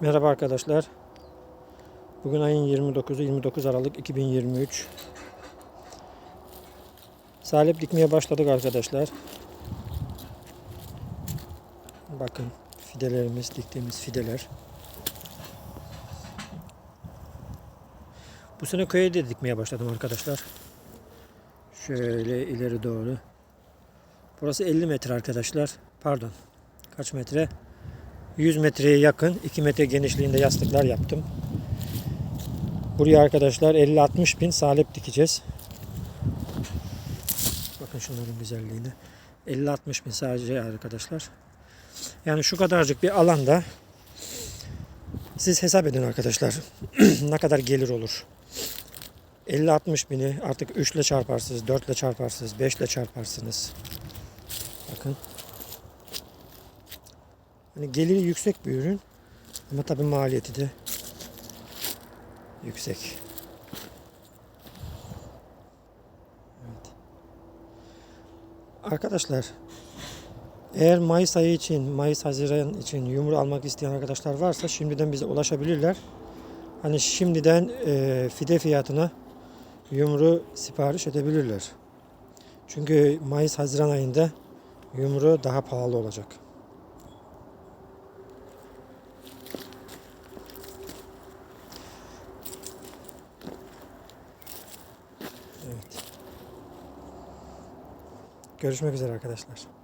Merhaba arkadaşlar. Bugün ayın 29'u 29 Aralık 2023. Salep dikmeye başladık arkadaşlar. Bakın fidelerimiz, diktiğimiz fideler. Bu sene köye de dikmeye başladım arkadaşlar. Şöyle ileri doğru. Burası 50 metre arkadaşlar. Pardon. Kaç metre? 100 metreye yakın 2 metre genişliğinde yastıklar yaptım. Buraya arkadaşlar 50-60 bin salep dikeceğiz. Bakın şunların güzelliğine. 50-60 bin sadece arkadaşlar. Yani şu kadarcık bir alanda siz hesap edin arkadaşlar. ne kadar gelir olur. 50-60 bini artık 3 ile çarparsınız, 4 ile çarparsınız, 5 ile çarparsınız. Bakın. Hani geliri yüksek bir ürün ama tabii maliyeti de yüksek. Evet. Arkadaşlar eğer Mayıs ayı için, Mayıs Haziran için yumru almak isteyen arkadaşlar varsa şimdiden bize ulaşabilirler. Hani şimdiden e, fide fiyatına yumru sipariş edebilirler. Çünkü Mayıs Haziran ayında yumru daha pahalı olacak. Evet. Görüşmek üzere arkadaşlar.